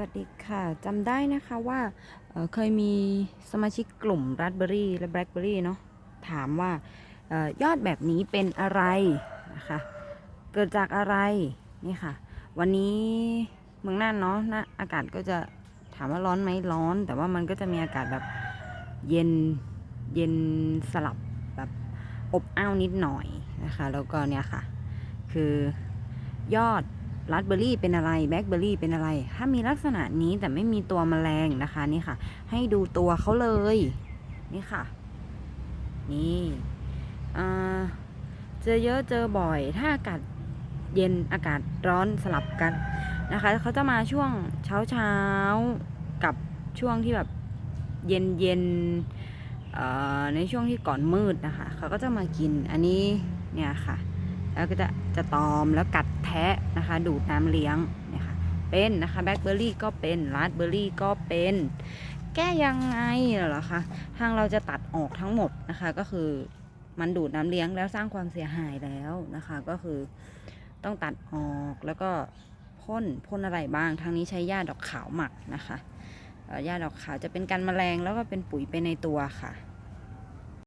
วัสดีค่ะจำได้นะคะว่าเเคยมีสมาชิกกลุ่มรั s เบอรี่และแบล็คเบอรี่เนาะถามว่าออยอดแบบนี้เป็นอะไรนะคะ เกิดจากอะไรนี่ค่ะ วันนี้เมืองน่านเนาะนะอากาศก็จะถามว่าร้อนไหมร้อน แต่ว่ามันก็จะมีอากาศแบบเย็นเย็นสลับแบบอบอ้าวนิดหน่อยนะคะ แล้วก็เนี่ยค่ะ คือยอด รัสเบอร์รี่เป็นอะไรแบล็คเบอร์รี่เป็นอะไร ถ้ามีลักษณะนี้แต่ไม่มีตัวแมลงนะคะนี่ค่ะ ให้ดูตัวเขาเลย นี่ค่ะ นี่เจอเยอะเจอบ่อย ถ้าอากาศเย็นอากาศร้อนสลับกันนะคะเขาจะมาช่วงเช้าเช้ากับช่วงที่แบบเย็นเย็นในช่วงที่ก่อนมืดนะคะเขาก็จะมากินอันนี้เนี่ยค่ะ แล้วก็จะจะตอมแล้วกัดแทะนะคะดูดน้ำเลี้ยงเนี่ยค่ะเป็นนะคะแบล็คเบอร์รี่ก็เป็นราสเบอร์รี่ก็เป็น แก้ยังไงเหรอคะทางเราจะตัดออกทั้งหมดนะคะ ก็คือมันดูดน้ำเลี้ยงแล้วสร้างความเสียหายแล้วนะคะ ก็คือต้องตัดออกแล้วก็พ่นพ่นอะไรบ้างทางนี้ใช้หญ้าดอกขาวหมักนะคะหญ้าดอกขาวจะเป็นกันแมลงแล้วก็เป็นปุ๋ยไปในตัวค่ะ